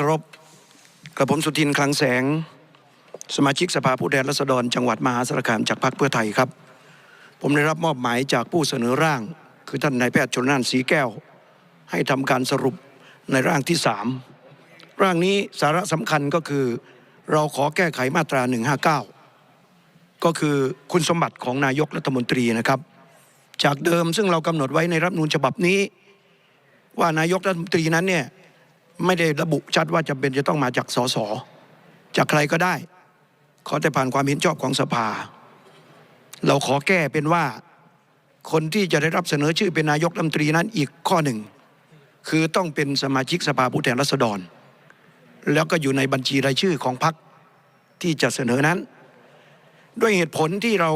ครพกระผมสุทินคลังแสง สมาชิกสภาผู้แทนราษฎร จังหวัดมหาสารคามจากพรรคเพื่อไทยครับ ผมได้รับมอบหมายจากผู้เสนอร่าง คือท่านนายแพทย์ชนน่านสีแก้ว ให้ทำการสรุปในร่างที่สามร่างนี้สาระสำคัญก็คือ เราขอแก้ไขมาตรา 159 ก็คือคุณสมบัติของนายกรัฐมนตรีนะครับ จากเดิมซึ่งเรากำหนดไว้ในรัฐมนูญฉบับนี้ ว่านายกรัฐมนตรีนั้นเนี่ย ไม่ได้ระบุชัดว่าจำเป็นจะต้องมาจากสสจากใครก็ได้ ขอแต่ผ่านความเห็นชอบของสภา เราขอแก้เป็นว่าคนที่จะได้รับเสนอชื่อเป็นนายกรัฐมนตรีนั้นอีกข้อหนึ่ง คือต้องเป็นสมาชิกสภาผู้แทนราษฎร แล้วก็อยู่ในบัญชีรายชื่อของพรรคที่จะเสนอนั้น ด้วยเหตุผลที่เรา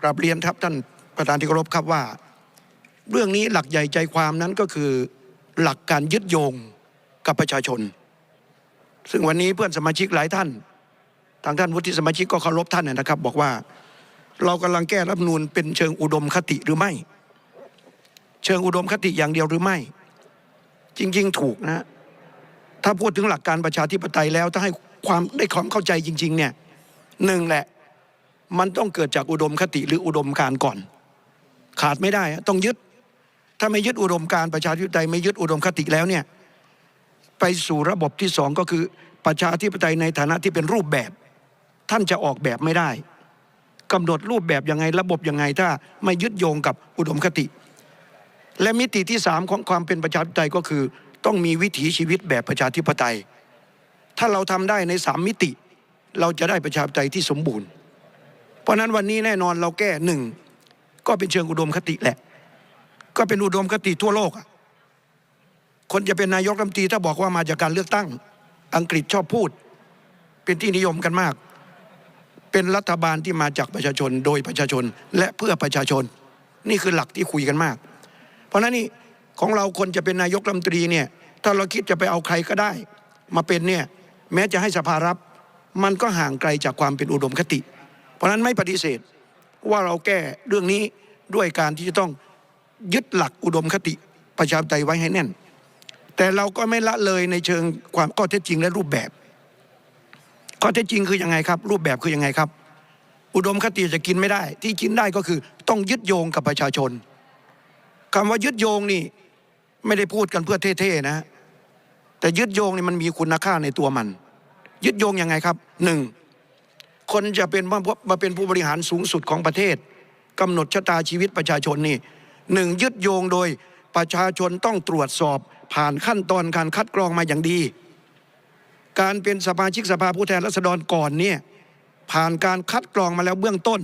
กราบเรียนครับท่านประธานที่เคารพครับว่า เรื่องนี้หลักใหญ่ใจความนั้นก็คือหลักการยึดโยง กับประชาชน ซึ่งวันนี้เพื่อนสมาชิกหลายท่าน ทางท่านวุฒิสมาชิกก็เคารพท่านนะครับ บอกว่าเรากำลังแก้รัฐธรรมนูญเป็นเชิงอุดมคติหรือไม่ เชิงอุดมคติอย่างเดียวหรือไม่ จริง ๆ ถูกนะถ้าพูดถึงหลักการประชาธิปไตยแล้ว ถ้าให้ความได้ความเข้าใจจริง ๆ เนี่ยหนึ่งแหละ มันต้องเกิดจากอุดมคติหรืออุดมการก่อน ขาดไม่ได้ต้องยึด ถ้าไม่ยึดอุดมการประชาธิปไตยไม่ยึดอุดมคติแล้วเนี่ย ไปสู่ระบบที่สองก็คือประชาธิปไตยในฐานะที่เป็นรูปแบบ ท่านจะออกแบบไม่ได้กำหนดรูปแบบยังไงระบบยังไงถ้าไม่ยึดโยงกับอุดมคติ และมิติที่สามของความเป็นประชาธิปไตยก็คือ ต้องมีวิถีชีวิตแบบประชาธิปไตย ถ้าเราทำได้ในสามมิติ เราจะได้ประชาธิปไตยที่สมบูรณ์ เพราะฉะนั้นวันนี้แน่นอนเราแก้หนึ่งก็เป็นเชิงอุดมคติแหละ ก็เป็นอุดมคติทั่วโลกอะ คนจะเป็นนายกรัฐมนตรีถ้าบอกว่ามาจากการเลือกตั้ง อังกฤษชอบพูด เป็นที่นิยมกันมาก เป็นรัฐบาลที่มาจากประชาชนโดยประชาชนและเพื่อประชาชน นี่คือหลักที่คุยกันมาก เพราะนั้นนี่ของเราคนจะเป็นนายกรัฐมนตรีเนี่ยถ้าเราคิดจะไปเอาใครก็ได้ มาเป็นเนี่ยแม้จะให้สภารับ มันก็ห่างไกลจากความเป็นอุดมคติ เพราะนั้นไม่ปฏิเสธว่าเราแก้เรื่องนี้ด้วยการที่จะต้องยึดหลักอุดมคติประชาธิปไตยไว้ให้แน่น แต่เราก็ไม่ละเลยในเชิงความข้อเท็จจริงและรูปแบบ ข้อเท็จจริงคือยังไงครับ รูปแบบคือยังไงครับ อุดมคติจะกินไม่ได้ ที่กินได้ก็คือต้องยึดโยงกับประชาชนคำว่ายึดโยงนี่ไม่ได้พูดกันเพื่อเท่ๆนะ แต่ยึดโยงนี่มันมีคุณค่าในตัวมัน ยึดโยงยังไงครับหนึ่งคนจะเป็นมามาเป็นผู้บริหารสูงสุดของประเทศกำหนดชะตาชีวิตประชาชนนี่หนึ่งยึดโยงโดยประชาชนต้องตรวจสอบ ผ่านขั้นตอนการคัดกรองมาอย่างดี การเป็นสมาชิกสภาผู้แทนราษฎรก่อนเนี่ยผ่านการคัดกรองมาแล้วเบื้องต้น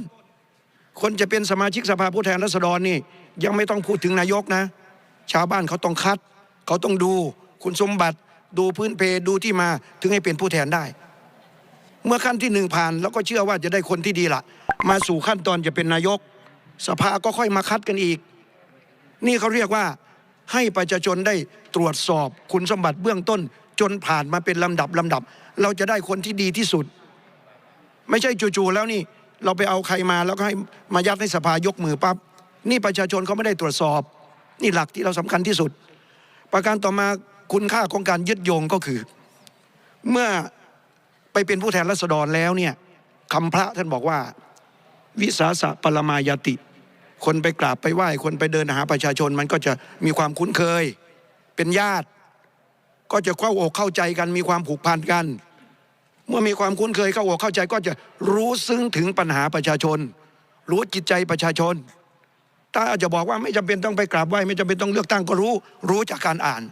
คนจะเป็นสมาชิกสภาผู้แทนราษฎรนี่ ยังไม่ต้องพูดถึงนายกนะ ชาวบ้านเขาต้องคัด เขาต้องดูคุณสมบัติดูพื้นเพดูที่มาถึงให้เป็นผู้แทนได้ เมื่อขั้นที่หนึ่งผ่านแล้วก็เชื่อว่าจะได้คนที่ดีละมาสู่ขั้นตอนจะเป็นนายก สภาก็ค่อยมาคัดกันอีก นี่เขาเรียกว่าให้ประชาชนได้ ตรวจสอบคุณสมบัติเบื้องต้น จนผ่านมาเป็นลำดับลำดับ เราจะได้คนที่ดีที่สุด ไม่ใช่จู่ๆแล้วนี่ เราไปเอาใครมาแล้วก็ให้มายัดให้สภายกมือปั๊บนี่ประชาชนเขาไม่ได้ตรวจสอบ นี่หลักที่เราสำคัญที่สุด ประการต่อมาคุณค่าของการยึดโยงก็คือ เมื่อไปเป็นผู้แทนรัษฎรแล้วเนี่ยคำพระท่านบอกว่า วิสาสะปรมายาติ คนไปกราบไปไหว้ คนไปเดินหาประชาชนมันก็จะมีความคุ้นเคย เป็นญาติ ก็จะเข้าอกเข้าใจกันมีความผูกพันกัน เมื่อมีความคุ้นเคยเข้าอกเข้าใจก็จะรู้ซึ้งถึงปัญหาประชาชน รู้จิตใจประชาชน ถ้าอาจจะบอกว่าไม่จำเป็นต้องไปกราบไหว้ไม่จำเป็นต้องเลือกตั้งก็รู้ รู้จากการอ่าน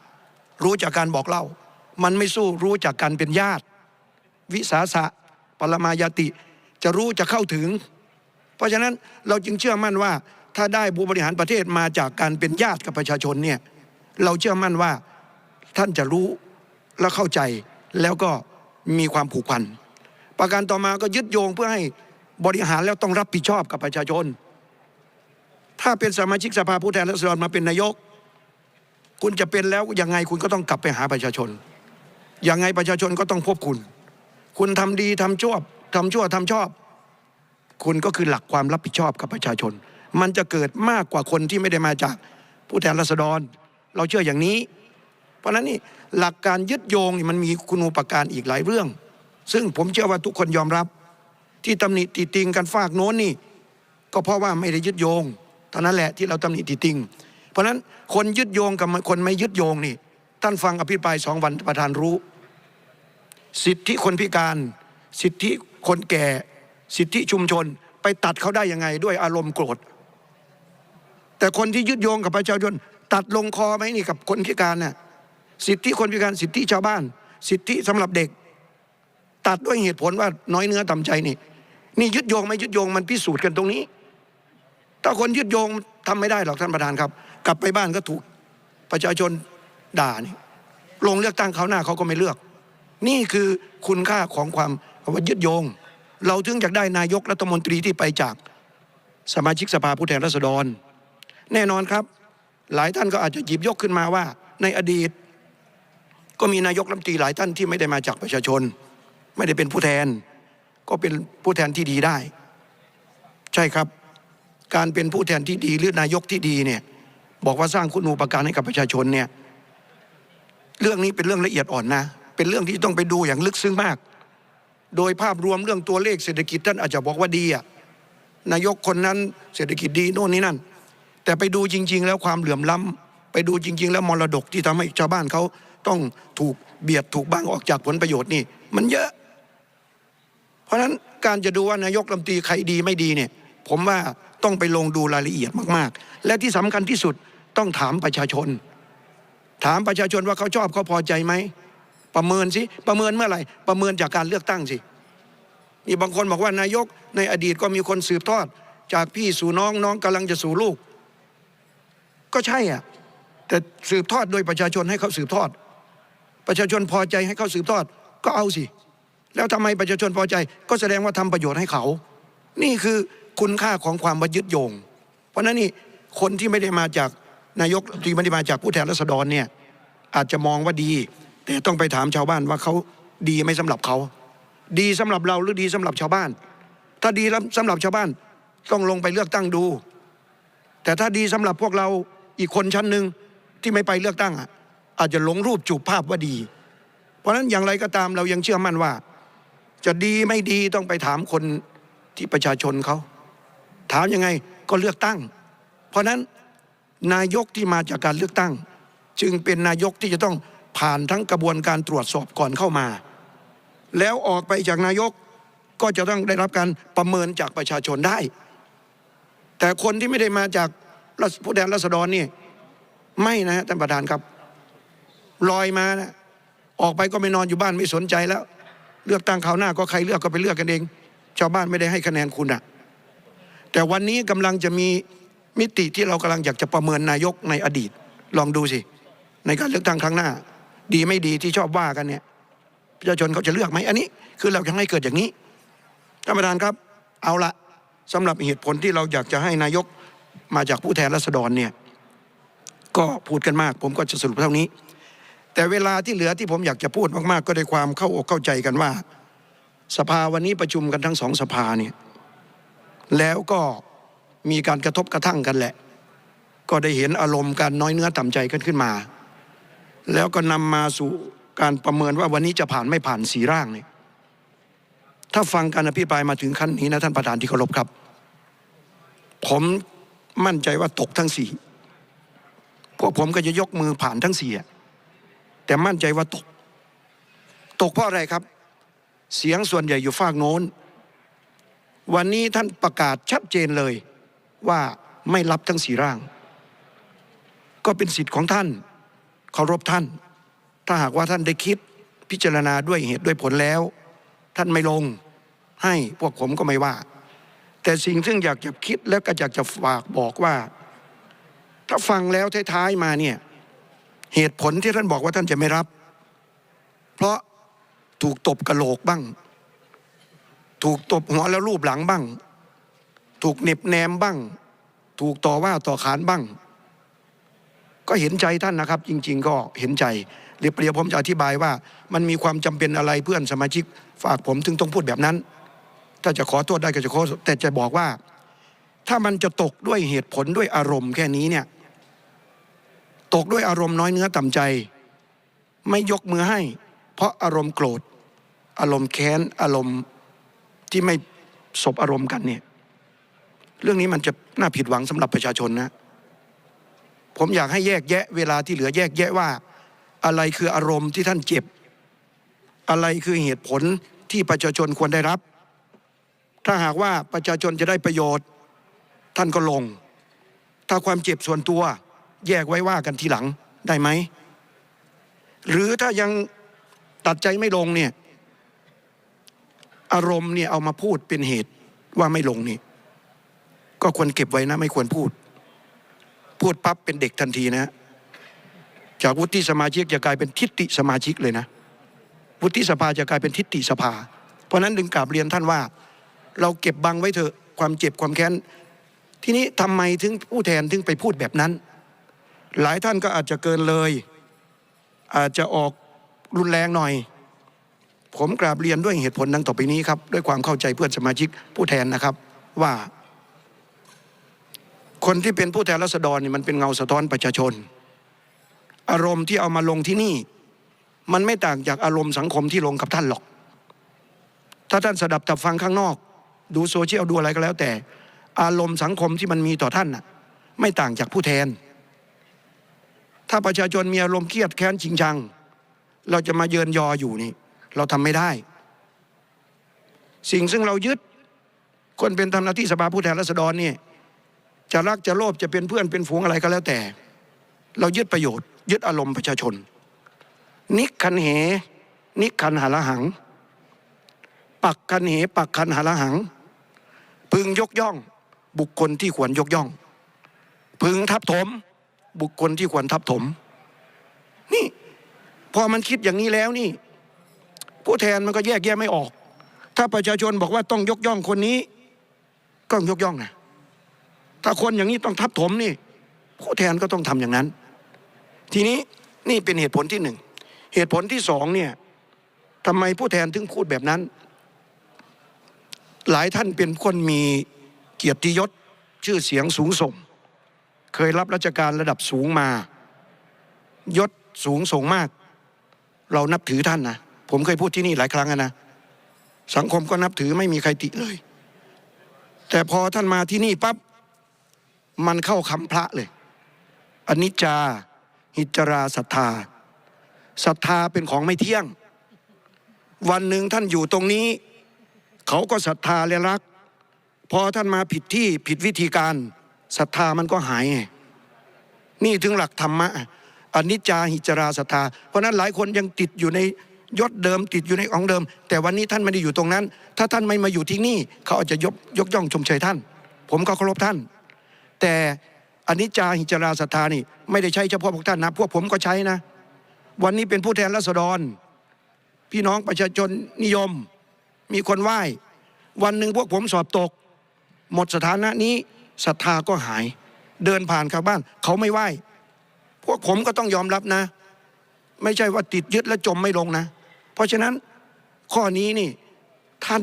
รู้จากการบอกเล่า มันไม่สู้รู้จากการเป็นญาติ วิสาสะปรมายาติ จะรู้จะเข้าถึง เพราะฉะนั้นเราจึงเชื่อมั่นว่าถ้าได้ผู้บริหารประเทศมาจากการเป็นญาติกับประชาชนเนี่ย เราเชื่อมั่นว่าท่านจะรู้และเข้าใจแล้วก็มีความผูกพันประการต่อมาก็ยึดโยงเพื่อให้บริหารแล้วต้องรับผิดชอบกับประชาชน ถ้าเป็นสมาชิกสภาผู้แทนราษฎรมาเป็นนายก คุณจะเป็นแล้วยังไงคุณก็ต้องกลับไปหาประชาชนยังไงประชาชนก็ต้องพบคุณ คุณทำดีทำชั่วทำชั่วทำชอบ คุณก็คือหลักความรับผิดชอบกับประชาชน มันจะเกิดมากกว่าคนที่ไม่ได้มาจากผู้แทนราษฎร เราเชื่ออย่างนี้ เพราะฉะนั้นนี่หลักการยึดโยงนี่มันมีคุณูปการอีกหลายเรื่อง ซึ่งผมเชื่อว่าทุกคนยอมรับ ที่ตำหนิติติงกันฝากโน้นนี่ ก็เพราะว่าไม่ได้ยึดโยงเท่านั้นแหละที่เราตำหนิติติง เพราะฉะนั้นคนยึดโยงกับคนไม่ยึดโยงนี่ ท่านฟังอภิปรายสองวันประธานรู้ สิทธิคนพิการ สิทธิคนแก่ สิทธิชุมชนไปตัดเขาได้ยังไงด้วยอารมณ์โกรธแต่คนที่ยึดโยงกับประชาชน ตัดลงคอไหมนี่กับคนพิการน่ะสิทธิคนพิการสิทธิชาวบ้าน สิทธิสำหรับเด็ก ตัดด้วยเหตุผลว่าน้อยเนื้อต่ำใจนี่ นี่ยึดโยงไม่ยึดโยงมันพิสูจน์กันตรงนี้ ถ้าคนยึดโยงทำไม่ได้หรอกท่านประธานครับ กลับไปบ้านก็ถูกประชาชนด่านี่ลงเลือกตั้งเขาหน้าเขาก็ไม่เลือก นี่คือคุณค่าของความว่ายึดโยง เราถึงอยากได้นายกรัฐมนตรีที่ไปจากสมาชิกสภาผู้แทนราษฎร แน่นอนครับ หลายท่านก็อาจจะหยิบยกขึ้นมาว่า ในอดีต ก็มีนายกรัฐมนตรีหลายท่านที่ไม่ได้มาจากประชาชน ไม่ได้เป็นผู้แทน ก็เป็นผู้แทนที่ดีได้ ใช่ครับ การเป็นผู้แทนที่ดีหรือนายกที่ดีเนี่ยบอกว่าสร้างคุณูปการให้กับประชาชนเนี่ยเรื่องนี้เป็นเรื่องละเอียดอ่อนนะ เป็นเรื่องที่ต้องไปดูอย่างลึกซึ้งมาก โดยภาพรวมเรื่องตัวเลขเศรษฐกิจท่านอาจจะบอกว่าดีอะนายกคนนั้นเศรษฐกิจดีโน่นนี่นั่น แต่ไปดูจริง ๆ แล้วความเหลื่อมล้ำไปดูจริง ๆ แล้วมรดกที่ทำให้ชาวบ้านเขาต้องถูกเบียดถูกบ้างออกจากผลประโยชน์นี่ มันเยอะ เพราะฉะนั้นการจะดูว่านายกรัฐมนตรีใครดีไม่ดีเนี่ย ผมว่าต้องไปลงดูรายละเอียดมาก ๆ และที่สำคัญที่สุดต้องถามประชาชน ถามประชาชนว่าเขาชอบเขาพอใจไหมประเมินสิประเมินเมื่อไหร่ประเมินจากการเลือกตั้งสินี่บางคนบอกว่านายกในอดีตก็มีคนสืบทอด จากพี่สู่น้องน้องกำลังจะสู่ลูก ก็ใช่อะแต่สืบทอดโดยประชาชนให้เขาสืบทอด ประชาชนพอใจให้เขาสืบทอดก็เอาสิ แล้วทำไมประชาชนพอใจ ก็แสดงว่าทำประโยชน์ให้เขา นี่คือคุณค่าของความมายึดโยง เพราะนั้นนี่คนที่ไม่ได้มาจากนายกที่ไม่ได้มาจากผู้แทนราษฎรเนี่ยอาจจะมองว่าดี แต่ต้องไปถามชาวบ้านว่าเขาดีไหมสำหรับเขา ดีสำหรับเราหรือดีสำหรับชาวบ้าน ถ้าดีสำหรับชาวบ้านต้องลงไปเลือกตั้งดู แต่ถ้าดีสำหรับพวกเรา อีกคนชั้นหนึ่งที่ไม่ไปเลือกตั้งอะอาจจะหลงรูปจูบภาพว่าดี เพราะฉะนั้นอย่างไรก็ตามเรายังเชื่อมั่นว่า จะดีไม่ดีต้องไปถามคนที่ประชาชนเขาถามยังไงก็เลือกตั้ง เพราะนั้นนายกที่มาจากการเลือกตั้ง จึงเป็นนายกที่จะต้องผ่านทั้งกระบวนการตรวจสอบก่อนเข้ามา แล้วออกไปจากนายกก็จะต้องได้รับการประเมินจากประชาชนได้ แต่คนที่ไม่ได้มาจาก ผู้แทนราษฎรนี่ไม่นะท่านประธานครับ ลอยมานะออกไปก็ไม่นอนอยู่บ้านไม่สนใจแล้ว เลือกตั้งคราวหน้าก็ใครเลือกก็ไปเลือกกันเอง ชาวบ้านไม่ได้ให้คะแนนคุณอะแต่วันนี้กำลังจะมีมิติที่เรากำลังอยากจะประเมินนายกในอดีต ลองดูสิ ในการเลือกตั้งครั้งหน้า ดีไม่ดีที่ชอบว่ากันเนี่ยประชาชนเขาจะเลือกไหมอันนี้ คือเราอยากให้เกิดอย่างนี้ท่านประธานครับ เอาละสำหรับเหตุผลที่เราอยากจะให้นายก มาจากผู้แทนราษฎรเนี่ยก็พูดกันมาก ผมก็จะสรุปเท่านี้ แต่เวลาที่เหลือที่ผมอยากจะพูดมากๆ ก็ด้ความเข้าอกเข้าใจกันว่า สภาวันนี้ประชุมกันทั้งสองสภาเนี่ยแล้วก็มีการกระทบกระทั่งกันแหละ ก็ได้เห็นอารมณ์การน้อยเนื้อต่ำใจกันขึ้นมา แล้วก็นำมาสู่การประเมินว่าวันนี้จะผ่านไม่ผ่านสีร่างเนี่ยถ้าฟังการอภิปรายมาถึงขั้นนี้นะท่านประธานที่เคารพครับ ผม มั่นใจว่าตกทั้งสี่พวกผมก็จะยกมือผ่านทั้งสี่แต่มั่นใจว่าตก ตกเพราะอะไรครับ เสียงส่วนใหญ่อยู่ฝากโน้น วันนี้ท่านประกาศชัดเจนเลยว่าไม่รับทั้งสี่ร่าง ก็เป็นสิทธิ์ของท่านเคารพท่าน ถ้าหากว่าท่านได้คิดพิจารณาด้วยเหตุด้วยผลแล้ว ท่านไม่ลง ให้พวกผมก็ไม่ว่า แต่สิ่งซึ่งอยากจะคิดแล้วก็อยากจะฝากบอกว่า ถ้าฟังแล้วท้ายๆมาเนี่ยเหตุผลที่ท่านบอกว่าท่านจะไม่รับ เพราะถูกตบกระโหลกบ้าง ถูกตบหัวแล้วรูปหลังบ้าง ถูกเน็บแนมบ้าง ถูกต่อว่าต่อขานบ้าง ก็เห็นใจท่านนะครับ จริง ๆ ก็เห็นใจเรียบเรียบผมจะอธิบายว่า มันมีความจำเป็นอะไรเพื่อนสมาชิกฝากผมถึงต้องพูดแบบนั้น ถ้าจะขอโทษได้ก็จะขอแต่จะบอกว่า ถ้ามันจะตกด้วยเหตุผลด้วยอารมณ์แค่นี้เนี่ย ตกด้วยอารมณ์น้อยเนื้อต่ำใจ ไม่ยกมือให้ เพราะอารมณ์โกรธ อารมณ์แค้น อารมณ์ที่ไม่สบอารมณ์กันเนี่ย เรื่องนี้มันจะน่าผิดหวังสำหรับประชาชนนะ ผมอยากให้แยกแยะ เวลาที่เหลือแยกแยะว่า อะไรคืออารมณ์ที่ท่านเจ็บ อะไรคือเหตุผลที่ประชาชนควรได้รับ ถ้าหากว่าประชาชนจะได้ประโยชน์ ท่านก็ลง ถ้าความเจ็บส่วนตัวแยกไว้ว่ากันทีหลังได้ไหม หรือถ้ายังตัดใจไม่ลงเนี่ย อารมณ์เนี่ยเอามาพูดเป็นเหตุว่าไม่ลงนี่ ก็ควรเก็บไว้นะไม่ควรพูด พูดปั๊บเป็นเด็กทันทีนะ จากวุฒิสมาชิกจะกลายเป็นทิฏฐิสมาชิกเลยนะ วุฒิสภาจะกลายเป็นทิฏฐิสภา เพราะนั้นดึงกราบเรียนท่านว่า เราเก็บบังไว้เถอะความเจ็บความแค้นทีนี้ทำไมถึงผู้แทนถึงไปพูดแบบนั้น หลายท่านก็อาจจะเกินเลย อาจจะออกรุนแรงหน่อย ผมกราบเรียนด้วยเหตุผลดังต่อไปนี้ครับ ด้วยความเข้าใจเพื่อนสมาชิกผู้แทนนะครับว่า คนที่เป็นผู้แทนรัษฎรนี่มันเป็นเงาสะท้อนประชาชน อารมณ์ที่เอามาลงที่นี่ มันไม่ต่างจากอารมณ์สังคมที่ลงกับท่านหรอก ถ้าท่านสดับตับฟังข้างนอก ดูโซเชียลดูอะไรก็แล้วแต่ อารมณ์สังคมที่มันมีต่อท่านน่ะไม่ต่างจากผู้แทน ถ้าประชาชนมีอารมณ์เครียดแค้นจริงจัง เราจะมาเยินยออยู่นี่ เราทำไม่ได้ สิ่งซึ่งเรายึดคนเป็นทำหน้าที่สภาผู้แทนราษฎรนี่จะรักจะโลภจะเป็นเพื่อนเป็นฝูงอะไรก็แล้วแต่ เรายึดประโยชน์ ยึดอารมณ์ประชาชน นิคันเห นิคันหาละหัง ปักคันเห ปักคันหาละหัง พึงยกย่อง บุคคลที่ควรยกย่อง พึงทับถม บุคคลที่ควรทับถม นี่พอมันคิดอย่างนี้แล้วนี่ ผู้แทนมันก็แยกแยะไม่ออก ถ้าประชาชนบอกว่าต้องยกย่องคนนี้ก็ต้องยกย่องนะถ้าคนอย่างนี้ต้องทับถมนี่ ผู้แทนก็ต้องทำอย่างนั้น ทีนี้นี่เป็นเหตุผลที่หนึ่งเหตุผลที่สองเนี่ยทำไมผู้แทนถึงพูดแบบนั้น หลายท่านเป็นคนมีเกียรติยศชื่อเสียงสูงส่ง เคยรับราชการระดับสูงมา ยศสูงส่งมาก เรานับถือท่านนะผมเคยพูดที่นี่หลายครั้งนะสังคมก็นับถือไม่มีใครติเลย แต่พอท่านมาที่นี่ปั๊บมันเข้าคำพระเลยอนิจจา หิจราศรัทธาศรัทธาเป็นของไม่เที่ยง วันหนึ่งท่านอยู่ตรงนี้ ศรัทธาและรัก พอท่านมาผิดที่ผิดวิธีการศรัทธามันก็หายไงนี่ถึงหลักธรรมะอนิจจาหิจราศรัทธาเพราะนั้นหลายคนยังติดอยู่ในยศเดิมติดอยู่ในองเดิม แต่วันนี้ท่านไม่ได้อยู่ตรงนั้น ถ้าท่านไม่มาอยู่ที่นี่ เขาอาจจะยกยกย่องชมเชยท่าน ผมก็เคารพท่าน แต่อนิจจาหิจราศรัทธานี่ ไม่ได้ใช้เฉพาะพวกท่านนะพวกผมก็ใช้นะ วันนี้เป็นผู้แทนราษฎร พี่น้องประชาชนนิยม มีคนไหว้วันหนึ่งพวกผมสอบตก หมดสถานะนี้ศรัทธาก็หาย เดินผ่านข้างบ้าน เขาไม่ไหว้ พวกผมก็ต้องยอมรับนะ ไม่ใช่ว่าติดยึดและจมไม่ลงนะ เพราะฉะนั้นข้อนี้นี่ท่าน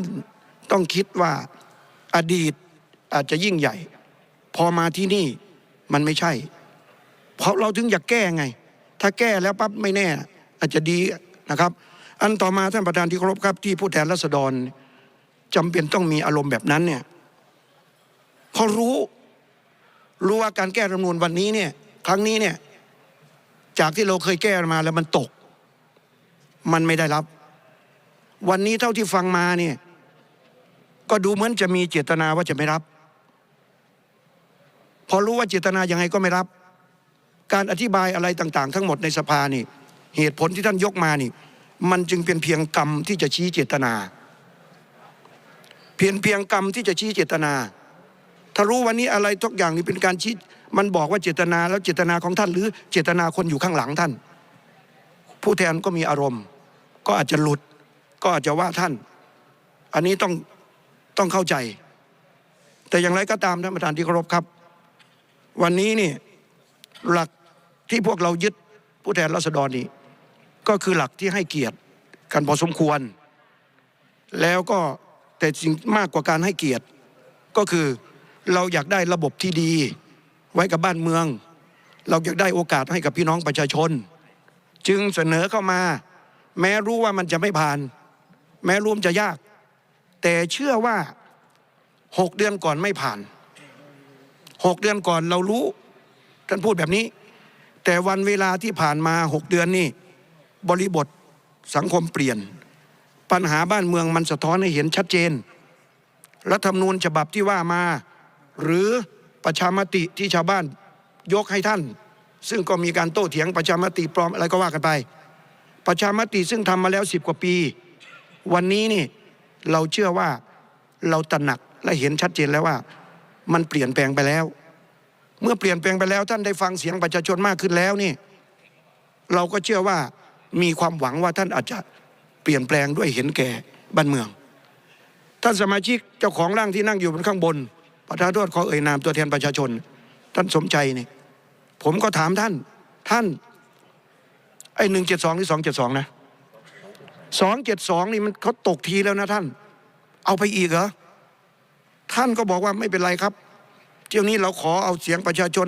ต้องคิดว่าอดีตอาจจะยิ่งใหญ่ พอมาที่นี่มันไม่ใช่ เพราะเราถึงอยากแก้ไง ถ้าแก้แล้วปั๊บไม่แน่ อาจจะดีนะครับ อันต่อมาท่านประธานที่เคารพครับที่ผู้แทนรัษฎรจำเป็นต้องมีอารมณ์แบบนั้นเนี่ยเพรารู้รู้ว่าการแก้รัฐมนูญวันนี้เนี่ย ครั้งนี้เนี่ย จากที่เราเคยแก้มาแล้วมันตก มันไม่ได้รับ วันนี้เท่าที่ฟังมาเนี่ย ก็ดูเหมือนจะมีเจตนาว่าจะไม่รับ พอรู้ว่าเจตนายังไงก็ไม่รับ การอธิบายอะไรต่าง ๆ ทั้งหมดในสภานี่ เหตุผลที่ท่านยกมานี่ มันจึงเป็นเพียงกรรมที่จะชี้เจตนา เพียงเพียงกรรมที่จะชี้เจตนา ถ้ารู้วันนี้อะไรทุกอย่างนี่เป็นการชี้มันบอกว่าเจตนาแล้วเจตนาของท่าน หรือเจตนาคนอยู่ข้างหลังท่าน ผู้แทนก็มีอารมณ์ ก็อาจจะหลุด ก็อาจจะว่าท่าน อันนี้ต้องต้องเข้าใจ แต่อย่างไรก็ตามท่านประธานที่เคารพครับ วันนี้นี่หลักที่พวกเรายึดผู้แทนราษฎรนี่ ก็คือหลักที่ให้เกียรติกันพอสมควร แล้วก็แต่สิ่งมากกว่าการให้เกียรติ ก็คือเราอยากได้ระบบที่ดี ไว้กับบ้านเมือง เราอยากได้โอกาสให้กับพี่น้องประชาชน จึงเสนอเข้ามา แม้รู้ว่ามันจะไม่ผ่าน แม้รวมจะยาก แต่เชื่อว่าหกเดือนก่อนไม่ผ่านหกเดือนก่อนเรารู้ท่านพูดแบบนี้ แต่วันเวลาที่ผ่านมาหกเดือนนี่ บริบทสังคมเปลี่ยน ปัญหาบ้านเมืองมันสะท้อนให้เห็นชัดเจน รัฐธรรมนูญฉบับที่ว่ามา หรือประชามติที่ชาวบ้านยกให้ท่าน ซึ่งก็มีการโต้เถียงประชามติปลอมอะไรก็ว่ากันไป ประชามติซึ่งทำมาแล้วสิบกว่าปี วันนี้นี่เราเชื่อว่าเราตระหนักและเห็นชัดเจนแล้วว่า มันเปลี่ยนแปลงไปแล้ว เมื่อเปลี่ยนแปลงไปแล้วท่านได้ฟังเสียงประชาชนมากขึ้นแล้วนี่ เราก็เชื่อว่า มีความหวังว่าท่านอาจจะเปลี่ยนแปลงด้วยเห็นแก่บ้านเมือง ท่านสมาชิกเจ้าของร่างที่นั่งอยู่บนข้างบน ประธานโทษขอเอ่ยนามตัวแทนประชาชน ท่านสมใจนี่ผมก็ถามท่านท่านไอ้หนึ่งเจ็ดสองหรือสองเจ็ดสองนะสองเจ็ดสองนี่มันเขาตกทีแล้วนะท่าน เอาไปอีกเหรอท่านก็บอกว่าไม่เป็นไรครับ เที่ยวนี้เราขอเอาเสียงประชาชน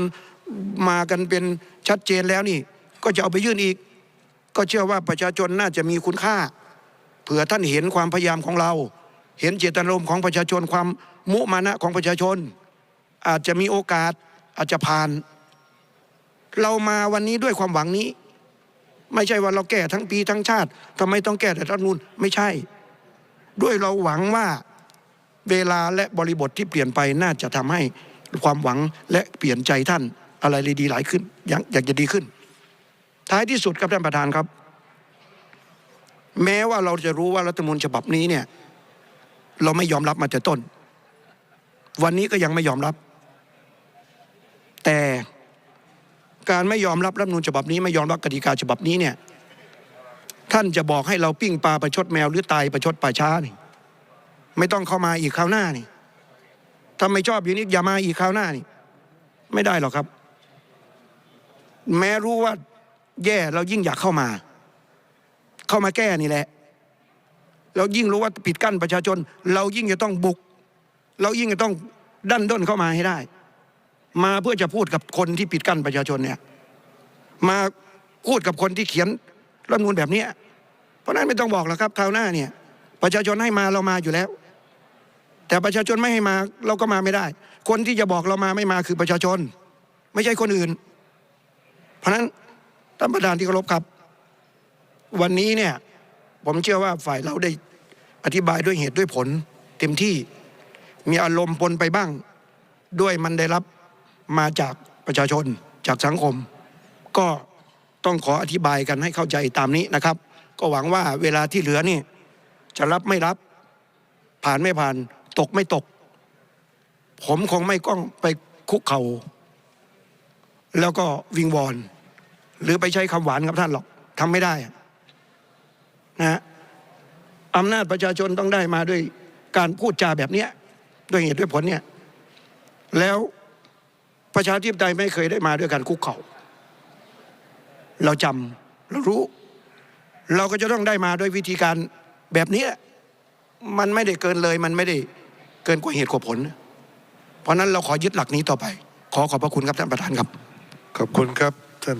มากันเป็นชัดเจนแล้วนี่ ก็จะเอาไปยื่นอีก ก็เชื่อว่าประชาชนน่าจะมีคุณค่าเผื่อท่านเห็นความพยายามของเรา เห็นเจตนารมณ์ของประชาชนความมุมานะของประชาชน อาจจะมีโอกาสอาจจะผ่าน เรามาวันนี้ด้วยความหวังนี้ ไม่ใช่ว่าเราแก้ทั้งปีทั้งชาติทำไมต้องแก้แต่รัฐมนูนไม่ใช่ ด้วยเราหวังว่าเวลาและบริบทที่เปลี่ยนไปน่าจะทำให้ความหวังและเปลี่ยนใจท่านอะไรเลยดีหลายขึ้นอยากจะดีขึ้น ท้ายที่สุดครับท่านประธานครับ แม้ว่าเราจะรู้ว่ารัฐมนูญฉบับนี้เนี่ย เราไม่ยอมรับมาแต่ต้น วันนี้ก็ยังไม่ยอมรับ แต่การไม่ยอมรับรัฐมนูญฉบับนี้ไม่ยอมรับกติกาฉบับนี้เนี่ย ท่านจะบอกให้เราปิ้งปลาประชดแมวหรือตายประชดป่าช้านี่ ไม่ต้องเข้ามาอีกคราวหน้านี่ถ้าไม่ชอบอย่างนี้อย่ามาอีกคราวหน้านี่ ไม่ได้หรอกครับ แม้รู้ว่า แย่เรายิ่งอยากเข้ามา เข้ามาแก้นี่แหละเรายิ่งรู้ว่าปิดกั้นประชาชน เรายิ่งจะต้องบุก เรายิ่งจะต้องดันด้นเข้ามาให้ได้ มาเพื่อจะพูดกับคนที่ปิดกั้นประชาชนเนี่ยมาพูดกับคนที่เขียนรัฐมนูลแบบนี้เพราะนั้นไม่ต้องบอกหรอกครับคราวหน้าเนี่ย ประชาชนให้มาเรามาอยู่แล้ว แต่ประชาชนไม่ให้มาเราก็มาไม่ได้ คนที่จะบอกเรามาไม่มาคือประชาชน ไม่ใช่คนอื่น เพราะนั้น ท่านประธานที่เคารพครับ วันนี้เนี่ยผมเชื่อว่าฝ่ายเราได้อธิบายด้วยเหตุด้วยผล เต็มที่มีอารมณ์ปนไปบ้าง ด้วยมันได้รับมาจากประชาชนจากสังคม ก็ต้องขออธิบายกันให้เข้าใจตามนี้นะครับ ก็หวังว่าเวลาที่เหลือนี่ จะรับไม่รับ ผ่านไม่ผ่าน ตกไม่ตก ผมคงไม่ก้องไปคุกเขา่าแล้วก็วิงวอน หรือไปใช้คำหวานกับท่านหรอกทำไม่ได้นะฮะอำนาจประชาชนต้องได้มาด้วยการพูดจาแบบเนี้ยด้วยเหตุด้วยผลเนี่ยแล้วประชาธิปไตยไม่เคยได้มาด้วยการคุกเขา่า เราจำเรารู้ เราก็จะต้องได้มาด้วยวิธีการแบบนี้ มันไม่ได้เกินเลย มันไม่ได้เกินกว่าเหตุกว่าผล เพราะนั้นเราขอยึดหลักนี้ต่อไป ขอขอบพระคุณครับท่านประธานครับ ขอบคุณครับท่าน